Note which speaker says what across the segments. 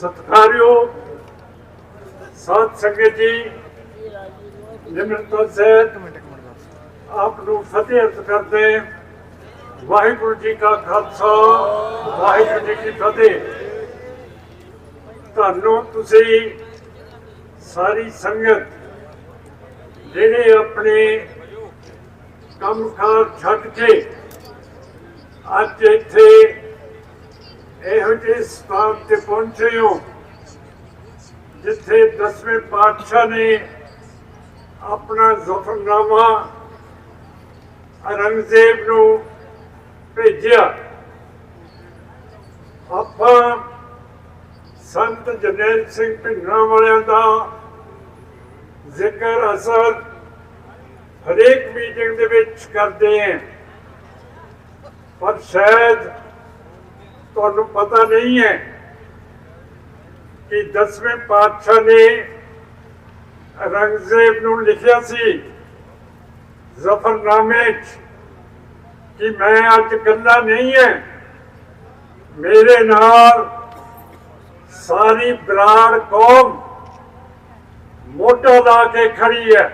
Speaker 1: ਸਤਿਕਾਰਯੋਗ ਸਾਧ ਸੰਗਤ ਜੀ, ਨਿਮਰਤਾ ਸਹਿਤ ਆਪ ਨੂੰ ਫਤਿਹ ਅਰਜ਼ ਕਰਦੇ ਵਾਹਿਗੁਰੂ ਜੀ ਕਾ ਖਾਲਸਾ, ਵਾਹਿਗੁਰੂ ਜੀ ਕੀ ਫਤਿਹ। ਤੁਹਾਨੂੰ ਤੁਸੀਂ ਸਾਰੀ ਸੰਗਤ, ਜਿਹੜੇ ਆਪਣੇ ਕੰਮ ਕਾਰ ਛੱਡ ਕੇ ਅੱਜ ਇੱਥੇ ਸਥਾਨ ਤੇ ਪਹੁੰਚੇ ਹੋ, ਜਿੱਥੇ ਦਸਵੇਂ ਪਾਤਸ਼ਾਹ ਨੇ ਆਪਣਾ ਜ਼ਫਰਨਾਮਾ ਔਰੰਗਜ਼ੇਬ ਨੂੰ ਭੇਜਿਆ। ਆਪਾਂ ਸੰਤ ਜਨੈਲ ਸਿੰਘ ਭਿੰਗਰਾ ਵਾਲਿਆਂ ਦਾ ਜ਼ਿਕਰ ਅਸਰ ਹਰੇਕ ਮੀਟਿੰਗ ਦੇ ਵਿੱਚ ਕਰਦੇ ਹਾਂ। ਪਰ ਸ਼ਾਇਦ ਤੁਹਾਨੂੰ ਪਤਾ ਨਹੀਂ ਹੈ ਕਿ ਦਸਵੇਂ ਪਾਤਸ਼ਾਹ ਨੇ ਔਰੰਗਜ਼ੇਬ ਨੂੰ ਲਿਖਿਆ ਸੀ, ਜ਼ਫਰਨਾਮੇ ਕਿ ਮੈਂ ਅੱਜ ਇਕੱਲਾ ਨਹੀਂ ਹੈ ਮੇਰੇ ਨਾਲ ਸਾਰੀ ਬਰਾੜ ਕੌਮ ਮੋਢਾ ਲਾ ਕੇ ਖੜੀ ਹੈ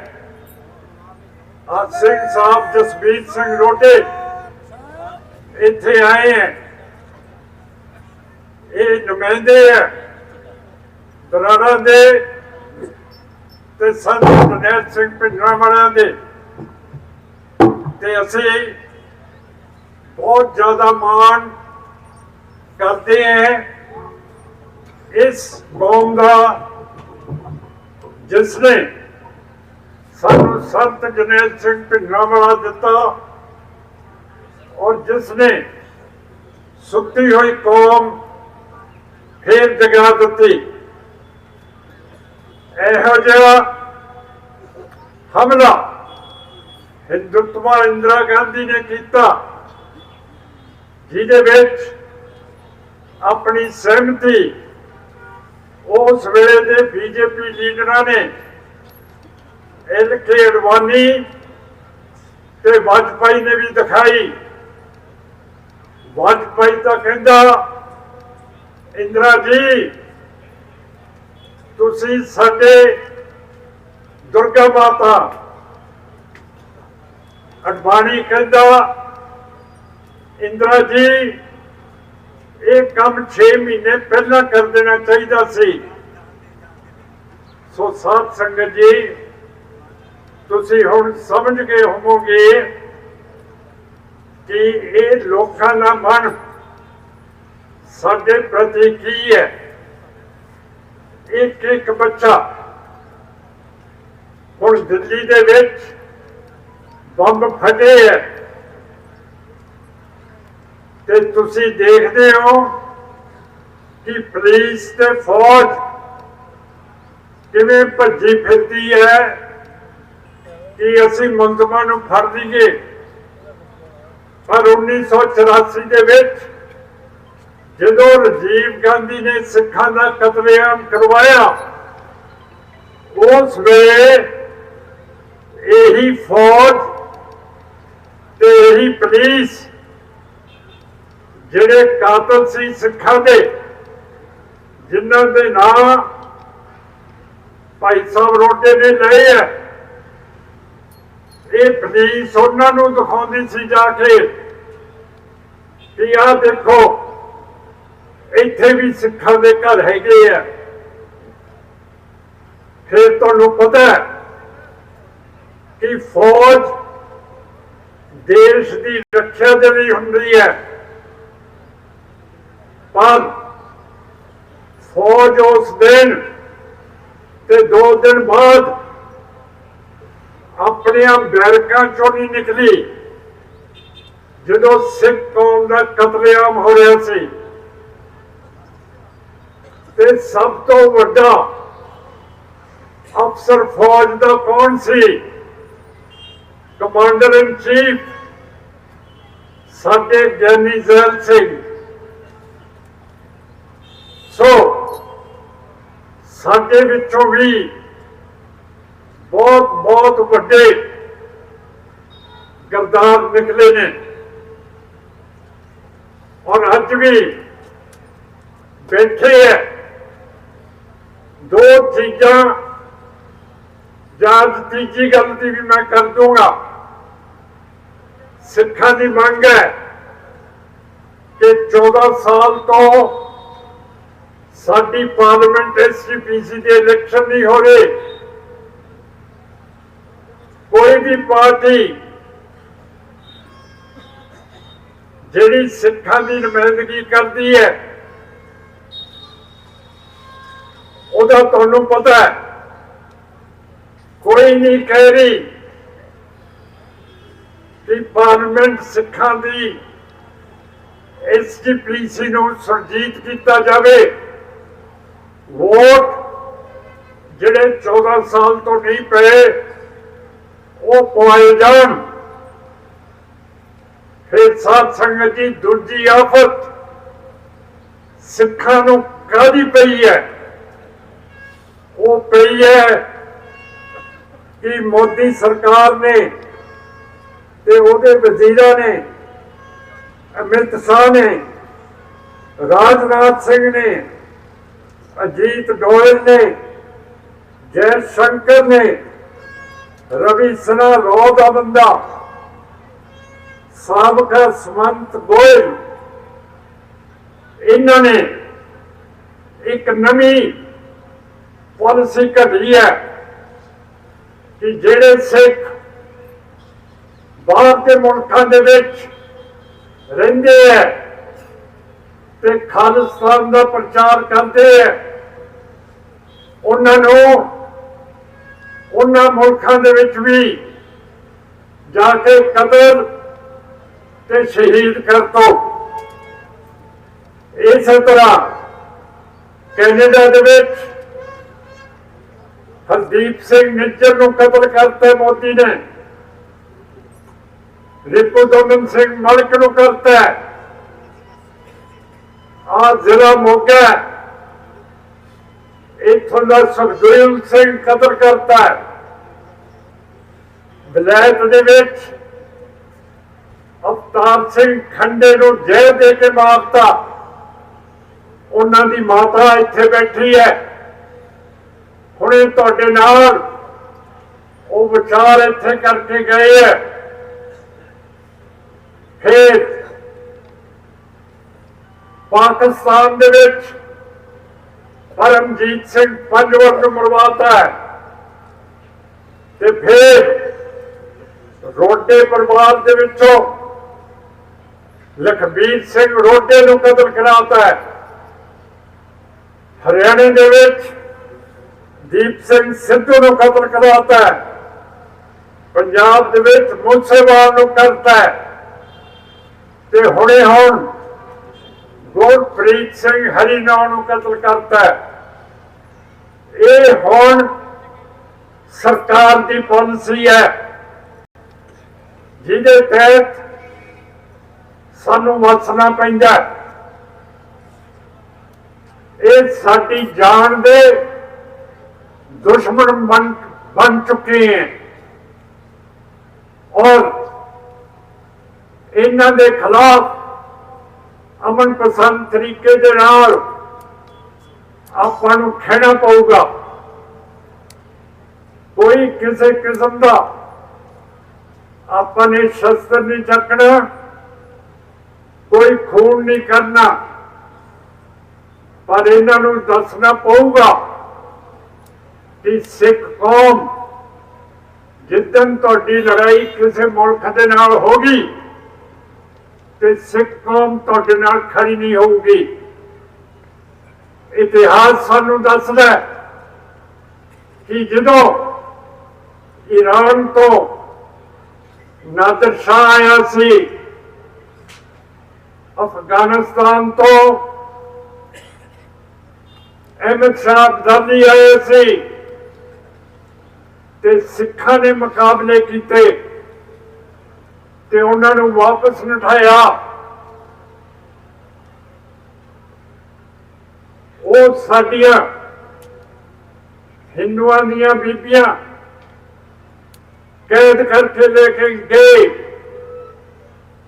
Speaker 1: ਆ ਸਿੰਘ ਸਾਹਿਬ ਜਸਬੀਰ ਸਿੰਘ ਰੋਟੇ ਇੱਥੇ ਆਏ ਹੈ ਇਹ ਨੁਮਾਇੰਦੇ ਹੈ ਬਰਾੜਾ ਦੇ ਤੇ ਸੰਤ ਜਰਨੈਲ ਸਿੰਘ ਪਿੰਡਰਾਂ ਵਾਲਿਆਂ ਦੇ। ਤੇ ਅਸੀਂ ਬਹੁਤ ਜ਼ਿਆਦਾ ਮਾਣ ਕਰਦੇ ਹਾਂ ਇਸ ਕੌਮ ਦਾ, ਜਿਸ ਨੇ ਸਾਨੂੰ ਸੰਤ ਜਰਨੈਲ ਸਿੰਘ ਪਿੰਡਰਾਂ ਵਾਲਾ ਦਿੱਤਾ ਔਰ ਜਿਸ ਨੇ ਸੁੱਤੀ ਹੋਈ ਕੌਮ ਫੇਰ ਜਗਾ ਦਿੱਤੀ। ਇਹੋ ਜਿਹਾ ਹਮਲਾ ਹਿੰਦੁਤਵਾ ਇੰਦਰਾ ਗਾਂਧੀ ਨੇ ਕੀਤਾ, ਜਿਹਦੇ ਵਿੱਚ ਆਪਣੀ ਸਹਿਮਤੀ ਉਸ ਵੇਲੇ ਦੇ ਬੀਜੇਪੀ ਲੀਡਰਾਂ ਨੇ ਐਲ ਕੇ ਅਡਵਾਨੀ ਤੇ ਵਾਜਪਾਈ ਨੇ ਵੀ ਦਿਖਾਈ। ਵਾਜਪਾਈ ਤਾਂ ਕਹਿੰਦਾ, ਇੰਦਰਾ ਜੀ ਤੁਸੀਂ ਸਾਡੇ ਦੁਰਗਾ ਮਾਤਾ, ਅਡਵਾਨੀ ਕਹਿੰਦਾ ਇੰਦਰਾ ਜੀ, ਇਹ ਕੰਮ 6 ਮਹੀਨੇ ਪਹਿਲਾਂ ਕਰ ਦੇਣਾ ਚਾਹੀਦਾ ਸੀ। ਸੋ ਸਾਧ ਸੰਗਤ ਜੀ, ਤੁਸੀਂ ਹੁਣ ਸਮਝ ਗਏ ਹੋਵੋਗੇ ਕਿ ਇਹ ਲੋਕਾਂ ਦਾ ਮਨ ਸਾਡੇ ਪ੍ਰਤੀ ਕੀ ਹੈ? ਇੱਕ ਇੱਕ ਬੱਚਾ। ਹੁਣ ਦਿੱਲੀ ਦੇ ਵਿੱਚ ਬੰਬ ਫਟੇ ਹੈ। ਤੇ ਤੁਸੀਂ ਦੇਖਦੇ ਹੋ ਕਿ ਪੁਲਿਸ ਤੇ ਫੌਜ ਕਿਵੇਂ ਭੱਜੀ ਫਿਰਦੀ ਹੈ ਕਿ ਅਸੀਂ ਮੁਲਜ਼ਮਾਂ ਨੂੰ ਫੜ ਲਈਏ। ਪਰ 1984 ਦੇ ਵਿੱਚ ਜਦੋਂ ਰਾਜੀਵ ਗਾਂਧੀ ਨੇ ਸਿੱਖਾਂ ਦਾ ਕਤਲੇਆਮ ਕਰਵਾਇਆ, ਉਸ ਵੇਲੇ ਇਹੀ ਫੌਜ ਤੇ ਇਹੀ ਪੁਲਿਸ ਜਿਹੜੇ ਕਾਤਲ ਸੀ ਸਿੱਖਾਂ ਦੇ, ਜਿਨ੍ਹਾਂ ਦੇ ਨਾਂ ਭਾਈ ਸਾਹਿਬ ਰੋਟੇ ਨੇ ਲਏ ਆ, ਇਹ ਪੁਲਿਸ ਉਹਨਾਂ ਨੂੰ ਦਿਖਾਉਂਦੀ ਸੀ ਜਾ ਕੇ ਕਿ ਆਹ ਦੇਖੋ ਇੱਥੇ ਵੀ ਸਿੱਖਾਂ ਦੇ ਘਰ ਹੈਗੇ ਆ। ਫਿਰ ਤੁਹਾਨੂੰ ਪਤਾ ਹੈ ਕਿ ਫੌਜ ਦੇਸ਼ ਦੀ ਰੱਖਿਆ ਦੇ ਲਈ ਹੁੰਦੀ ਹੈ। ਪਰ ਫੌਜ ਉਸ ਦਿਨ ਤੇ ਦੋ ਦਿਨ ਬਾਅਦ ਆਪਣੀਆਂ ਬੈਰਕਾਂ ਚੋਂ ਨਹੀਂ ਨਿਕਲੀ। ਜਦੋਂ ਸਿੱਖ ਕੌਮ ਦਾ ਕਤਲੇਆਮ ਹੋ ਰਿਹਾ ਸੀ ਤੇ ਸਭ ਤੋਂ ਵੱਡਾ ਅਫਸਰ ਫੌਜ ਦਾ ਕੌਣ ਸੀ? ਕਮਾਂਡਰ ਇਨ ਚੀਫ ਸਾਡੇ ਗਿਆਨੀ ਜ਼ੈਲ ਸਿੰਘ। ਸੋ ਸਾਡੇ ਵਿੱਚੋਂ ਵੀ ਬਹੁਤ ਬਹੁਤ ਵੱਡੇ ਗਰਦਾਰ ਨਿਕਲੇ ਨੇ। ਔਰ ਅੱਜ ਵੀ ਬੈਠੇ ਹੈ। ਦੋ ਚੀਜ਼ਾਂ ਜਾਂ ਤੀਜੀ ਗੱਲ ਦੀ ਵੀ ਮੈਂ ਕਰ ਦੂੰਗਾ ਸਿੱਖਾਂ ਦੀ ਮੰਗ ਹੈ ਕਿ 14 ਸਾਲ ਤੋਂ ਸਾਡੀ ਪਾਰਲੀਮੈਂਟ ਐਸਜੀਪੀਸੀ ਦੇ ਇਲੈਕਸ਼ਨ ਨਹੀਂ ਹੋ ਰਹੇ। ਕੋਈ ਵੀ ਪਾਰਟੀ ਜਿਹੜੀ ਸਿੱਖਾਂ ਦੀ ਨੁਮਾਇੰਦਗੀ ਕਰਦੀ ਹੈ ਉਹਦਾ ਤੁਹਾਨੂੰ ਪਤਾ ਹੈ। ਕੋਈ ਨਹੀਂ ਕਹਿ ਰਹੀ ਕਿ ਪਾਰਲੀਮੈਂਟ ਸਿੱਖਾਂ ਦੀ ਐਸਜੀਪੀਸੀ ਨੂੰ ਸਰਜੀਤ ਕੀਤਾ ਜਾਵੇ। ਵੋਟ ਜਿਹੜੇ 14 ਸਾਲ ਤੋਂ ਨਹੀਂ ਪਏ, ਉਹ ਪਵਾਏ ਜਾਣ। ਫਿਰ ਸਾਧ ਸੰਗਤ ਜੀ ਦੂਜੀ ਆਫਤ ਸਿੱਖਾਂ ਨੂੰ ਕਾਹਦੀ ਪਈ ਹੈ? ਉਹ ਪਈ ਹੈ ਕਿ ਮੋਦੀ ਸਰਕਾਰ ਨੇ ਤੇ ਉਹਦੇ ਵਜ਼ੀਰਾਂ ਨੇ, ਅਮਿਤ ਸ਼ਾਹ ਨੇ, ਰਾਜਨਾਥ ਸਿੰਘ ਨੇ, ਅਜੀਤ ਗੋਇਲ ਨੇ ਜੈ ਸ਼ੰਕਰ ਨੇ, ਰਵੀ ਸਨਾ ਰੋ ਦਾ ਬੰਦਾ ਸਾਬਕਾ ਸਮੰਤ ਗੋਇਲ, ਇਹਨਾਂ ਨੇ ਇੱਕ ਨਵੀਂ ਪਾਲਿਸੀ ਘੜੀ ਹੈ ਕਿ ਜਿਹੜੇ ਸਿੱਖ ਬਾਹਰ ਦੇ ਮੁਲਕਾਂ ਦੇ ਵਿੱਚ ਰਹਿੰਦੇ ਹੈ ਤੇ ਖਾਲਿਸਤਾਨ ਦਾ ਪ੍ਰਚਾਰ ਕਰਦੇ ਹੈ, ਉਹਨਾਂ ਨੂੰ ਉਹਨਾਂ ਮੁਲਕਾਂ ਦੇ ਵਿੱਚ ਵੀ ਜਾ ਕੇ ਕਤਲ ਤੇ ਸ਼ਹੀਦ ਕਰ ਦੋ। ਇਸੇ ਤਰ੍ਹਾਂ ਕੈਨੇਡਾ ਦੇ ਵਿੱਚ ਹਰਦੀਪ ਸਿੰਘ ਨਿੱਜਰ ਨੂੰ ਕਤਲ ਕਰਤਾ ਮੋਦੀ ਨੇ। ਰਿਪੂ ਦਮਨ ਸਿੰਘ ਮਲਕ ਨੂੰ ਕਰਤਾ ਆ ਜ਼ਿਲ੍ਹਾ ਮੋਗਾ ਇਥੋਂ ਦਾ ਸੁਖਦੇਵ ਸਿੰਘ ਕਤਲ ਕਰਤਾ ਬਲੈਤ ਦੇ ਵਿੱਚ ਅਵਤਾਰ ਸਿੰਘ ਖੰਡੇ ਨੂੰ ਜੈ ਦੇ ਕੇ ਮਾਰਤਾ। ਉਹਨਾਂ ਦੀ ਮਾਤਾ ਇੱਥੇ ਬੈਠੀ ਹੈ। ਹੁਣੇ ਤੁਹਾਡੇ ਨਾਲ ਉਹ ਵਿਚਾਰ ਇੱਥੇ ਕਰਕੇ ਗਏ ਹੈ। ਫਿਰ ਪਾਕਿਸਤਾਨ ਦੇ ਵਿੱਚ ਪਰਮਜੀਤ ਸਿੰਘ ਪੰਜਵਰ ਨੂੰ ਮਰਵਾਤਾ ਹੈ ਤੇ ਫਿਰ ਰੋਡੇ ਪਰਿਵਾਰ ਦੇ ਵਿੱਚੋਂ ਲਖਬੀਰ ਸਿੰਘ ਰੋਡੇ ਨੂੰ ਕਤਲ ਕਰਾਤਾ ਹੈ। ਹਰਿਆਣੇ ਦੇ ਵਿੱਚ ਦੀਪ ਸਿੰਘ ਸਿੱਧੂ ਨੂੰ ਕਤਲ ਕਰਵਾਤਾ ਹੈ। ਪੰਜਾਬ ਦੇ ਵਿੱਚ ਮੂਸੇਵਾਲ ਨੂੰ ਕਰਤਾ ਹੈ। ਤੇ ਹੁਣੇ ਹੁਣ ਗੁਰਪ੍ਰੀਤ ਸਿੰਘ ਹਰੀਨੌ ਨੂੰ ਕਤਲ ਕਰਤਾ ਹੈ। ਇਹ ਹੁਣ ਸਰਕਾਰ ਦੀ ਪਾਲਿਸੀ ਹੈ। ਜਿਹਦੇ ਤਹਿਤ ਸਾਨੂੰ ਵਸਣਾ ਪੈਂਦਾ ਇਹ ਸਾਡੀ ਜਾਨ ਦੇ ਦੁਸ਼ਮਣ ਬਣ ਬਣ ਚੁੱਕੇ ਹੈ ਔਰ ਇਹਨਾਂ ਦੇ ਖਿਲਾਫ ਅਮਨ ਪਸੰਦ ਤਰੀਕੇ ਦੇ ਨਾਲ ਆਪਾਂ ਨੂੰ ਖਹਿਣਾ ਪਊਗਾ ਕੋਈ ਕਿਸੇ ਕਿਸਮ ਦਾ ਆਪਾਂ ਨੇ ਸ਼ਸਤਰ ਨਹੀਂ ਚੱਕਣਾ ਕੋਈ ਖੂਨ ਨਹੀਂ ਕਰਨਾ ਪਰ ਇਹਨਾਂ ਨੂੰ ਦੱਸਣਾ ਪਊਗਾ ਕਿ ਸਿੱਖ ਕੌਮ ਜਿੱਦਨ ਤੁਹਾਡੀ ਲੜਾਈ ਕਿਸੇ ਮੁਲਕ ਦੇ ਨਾਲ ਹੋਗੀ ਤੇ ਸਿੱਖ ਕੌਮ ਤੁਹਾਡੇ ਨਾਲ ਖੜੀ ਨਹੀਂ ਹੋਊਗੀ। ਇਤਿਹਾਸ ਸਾਨੂੰ ਦੱਸਦਾ ਕਿ ਜਦੋਂ ਈਰਾਨ ਤੋਂ ਨਾਦਰ ਸ਼ਾਹ ਆਇਆ ਸੀ, ਅਫਗਾਨਿਸਤਾਨ ਤੋਂ ਅਹਿਮਦ ਸ਼ਾਹ ਅਬਦਾਲੀ ਆਏ ਸੀ ਤੇ ਸਿੱਖਾਂ ਨੇ ਮੁਕਾਬਲੇ ਕੀਤੇ ਤੇ ਉਹਨਾਂ ਨੂੰ ਵਾਪਸ ਨਠਾਇਆ। ਉਹ ਸਾਡੀਆਂ ਹਿੰਦੂਆਂ ਦੀਆਂ ਬੀਬੀਆਂ ਕੈਦ ਕਰਕੇ ਲੈ ਕੇ ਗਏ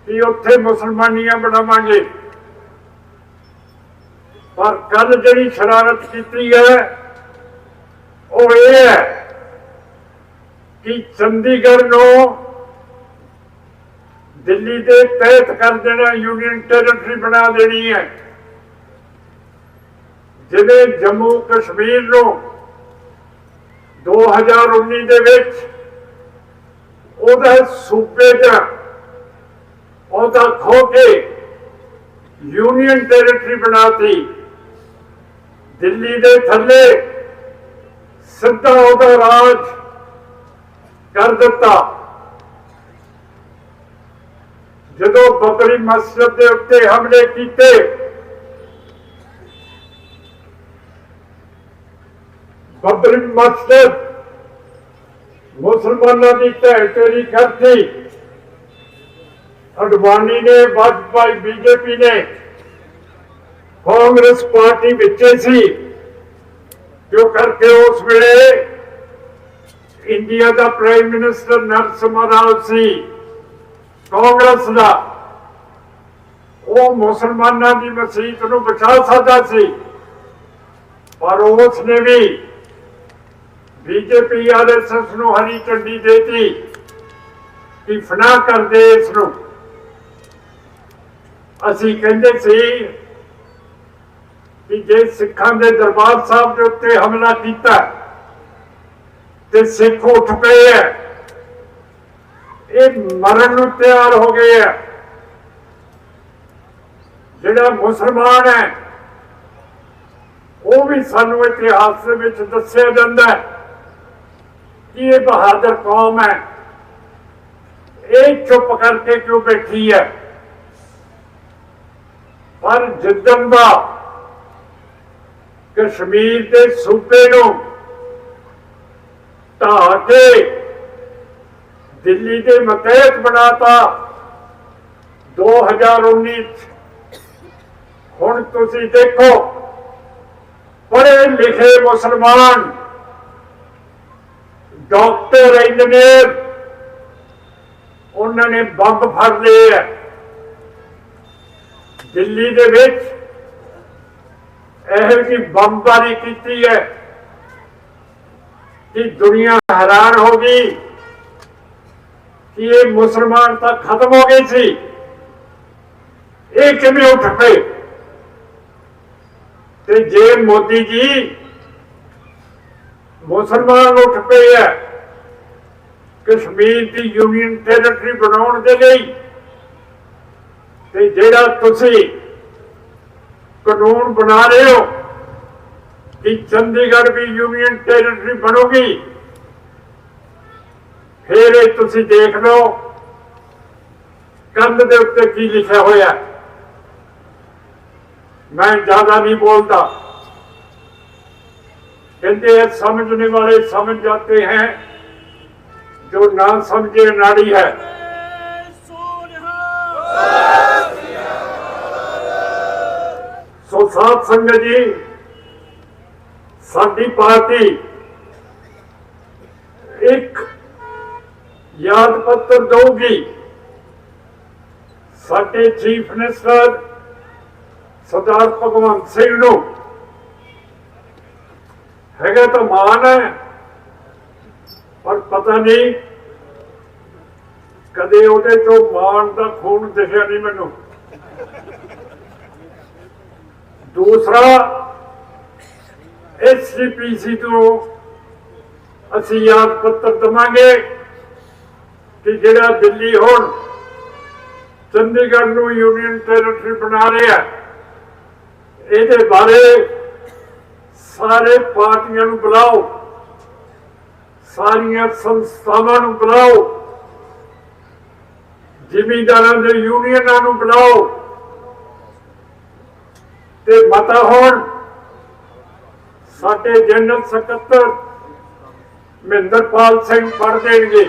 Speaker 1: ਕਿ ਉੱਥੇ ਮੁਸਲਮਾਨੀਆਂ ਬਣਾਵਾਂਗੇ। ਪਰ ਕੱਲ ਜਿਹੜੀ ਸ਼ਰਾਰਤ ਕੀਤੀ ਹੈ, ਉਹ ਇਹ ਹੈ ਕਿ ਚੰਡੀਗੜ੍ਹ ਨੂੰ ਦਿੱਲੀ ਦੇ ਤਹਿਤ ਕਰ ਦੇਣਾ ਯੂਨੀਅਨ ਟੈਰੀਟਰੀ ਬਣਾ ਦੇਣੀ ਹੈ। ਜਿਵੇਂ ਜੰਮੂ ਕਸ਼ਮੀਰ ਨੂੰ 2019 ਦੇ ਵਿੱਚ ਉਹਦਾ ਸੂਬੇ ਦਾ ਉਹਦਾ ਖੋ ਕੇ ਯੂਨੀਅਨ ਟੈਰੀਟਰੀ ਬਣਾਤੀ। ਦਿੱਲੀ ਦੇ ਥੱਲੇ ਸਿੱਧਾ ਉਹਦਾ ਰਾਜ ਕਰ ਦਿੱਤਾ ਜਦੋਂ ਬਬਰੀ ਮਸਜਿਦ ਦੇ ਉੱਤੇ ਹਮਲੇ ਕੀਤੇ ਬਬਰੀ ਮਸਜਿਦ ਮੁਸਲਮਾਨਾਂ ਦੀ ਢਹਿ ਢੇਰੀ ਕਰਤੀ ਅਡਵਾਨੀ ਨੇ ਵਾਜਪਾਈ ਬੀਜੇਪੀ ਨੇ ਕਾਂਗਰਸ ਪਾਰਟੀ ਵਿੱਚ ਸੀ ਜੋ ਕਰਕੇ ਉਸ ਵੇਲੇ ਇੰਡੀਆ ਦਾ ਪ੍ਰਾਈਮ ਮਿਨਿਸਟਰ ਨਰਸਿਮਹਾ ਰਾਓ ਸੀ ਕਾਂਗਰਸ ਦਾ ਉਹ ਮੁਸਲਮਾਨਾਂ ਦੀ ਮਸੀਤ ਨੂੰ ਬਚਾ ਸਕਦਾ ਸੀ ਪਰ ਉਸ ਨੇ ਵੀ ਬੀਜੇਪੀ ਆਰਐਸਐਸ ਨੂੰ ਹਰੀ ਝੰਡੀ ਦੇਤੀ ਕਿ ਫਨਾ ਕਰ ਦੇ ਇਸ ਨੂੰ ਅਸੀਂ ਕਹਿੰਦੇ ਸੀ ਕਿ ਜੇ ਸਿੱਖਾਂ ਦੇ ਦਰਬਾਰ ਸਾਹਿਬ ਦੇ ਉੱਤੇ ਹਮਲਾ ਕੀਤਾ ਤੇ ਸਿੱਖ ਉੱਠ ਪਏ ਹੈ ਇਹ ਮਰਨ ਨੂੰ ਤਿਆਰ ਹੋ ਗਏ ਹੈ ਜਿਹੜਾ ਮੁਸਲਮਾਨ ਹੈ ਉਹ ਵੀ ਸਾਨੂੰ ਇਤਿਹਾਸ ਦੇ ਵਿੱਚ ਦੱਸਿਆ ਜਾਂਦਾ ਹੈ ਕਿ ਇਹ ਬਹਾਦਰ ਕੌਮ ਹੈ ਇਹ ਚੁੱਪ ਕਰਕੇ ਕਿਉਂ ਬੈਠੀ ਹੈ ਪਰ ਜਿੱਦਣ ਦਾ ਕਸ਼ਮੀਰ ਦੇ ਸੂਬੇ ਨੂੰ ਢਾਹ ਕੇ ਦਿੱਲੀ ਦੇ ਮਤਹਿਤ ਬਣਾਤਾ 2019 ਚ। ਹੁਣ ਤੁਸੀਂ ਦੇਖੋ, ਪੜ੍ਹੇ ਲਿਖੇ ਮੁਸਲਮਾਨ ਡਾਕਟਰ ਇੰਜੀਨੀਅਰ, ਉਹਨਾਂ ਨੇ ਬੰਬ ਫੜ ਲਏ ਹੈ ਦਿੱਲੀ ਦੇ ਵਿੱਚ ਇਹੋ ਜਿਹੀ ਬੰਬਾਰੀ ਕੀਤੀ ਹੈ ਕਿ ਦੁਨੀਆ ਹੈਰਾਨ ਹੋ ਗਈ ਕਿ ਇਹ ਮੁਸਲਮਾਨ ਤਾਂ ਖਤਮ ਹੋ ਗਏ ਸੀ। ਇਹ ਕਿਵੇਂ ਉੱਠ ਪਏ? ਤੇ ਜੇ ਮੋਦੀ ਜੀ ਮੁਸਲਮਾਨ ਉੱਠ ਪਏ ਹੈ ਕਸ਼ਮੀਰ ਦੀ ਯੂਨੀਅਨ ਟੈਰੀਟਰੀ ਬਣਾਉਣ ਦੇ ਲਈ, ਤੇ ਜਿਹੜਾ ਤੁਸੀਂ ਕਾਨੂੰਨ ਬਣਾ ਰਹੇ ਹੋ कि ਚੰਡੀਗੜ੍ਹ ਵੀ ਯੂਨੀਅਨ ਟੈਰੀਟਰੀ ਬਣੂਗੀ। ਫਿਰ ਇਹ ਤੁਸੀਂ ਦੇਖ ਲਓ, ਕੰਧ ਦੇ ਉੱਤੇ ਕੀ ਲਿਖਿਆ ਹੋਇਆ। ਮੈਂ ਜ਼ਿਆਦਾ ਨਹੀਂ ਬੋਲਦਾ। ਕਹਿੰਦੇ ਇਹ ਸਮਝਣੇ ਵਾਲੇ ਸਮਝ ਜਾਂਦੇ ਹੈ, ਜੋ ਨਾ ਸਮਝੇ ਨਾੜੀ ਹੈ। ਸੋ ਸਾਧ ਸੰਗਤ ਜੀ ਸਾਡੀ ਪਾਰਟੀ ਇੱਕ ਯਾਦ ਪੱਤਰ ਦਊਗੀ। ਸਾਡੇ ਚੀਫ ਮਿਨਿਸਟਰ ਸਰਦਾਰ ਭਗਵੰਤ ਸਿੰਘ ਨੂੰ। ਹੈਗਾ ਤਾਂ ਮਾਨ ਹੈ, ਪਰ ਪਤਾ ਨਹੀਂ ਕਦੇ ਉਹਦੇ ਤੋਂ ਮਾਨ ਦਾ ਖੂਨ ਦਿਖਿਆ ਨਹੀਂ ਮੈਨੂੰ। ਦੂਸਰਾ ਐਸਜੀਪੀਸੀ ਤੋਂ ਅਸੀਂ ਯਾਦ ਪੱਤਰ ਦਵਾਂਗੇ ਕਿ ਜਿਹੜਾ ਦਿੱਲੀ ਹੁਣ ਚੰਡੀਗੜ੍ਹ ਨੂੰ ਯੂਨੀਅਨ ਟੈਰੀਟਰੀ ਬਣਾ ਰਿਹਾ ਇਹਦੇ ਬਾਰੇ ਸਾਰੇ ਪਾਰਟੀਆਂ ਨੂੰ ਬੁਲਾਓ, ਸਾਰੀਆਂ ਸੰਸਥਾਵਾਂ ਨੂੰ ਬੁਲਾਓ, ਜ਼ਿਮੀਂਦਾਰਾਂ ਦੇ ਯੂਨੀਅਨਾਂ ਨੂੰ ਬੁਲਾਓ, ਤੇ ਮਤਾ ਹੋਣ ਸਾਡੇ ਜਨਰਲ ਸਕੱਤਰ ਮਹਿੰਦਰਪਾਲ ਸਿੰਘ ਪੜ ਦੇਣਗੇ।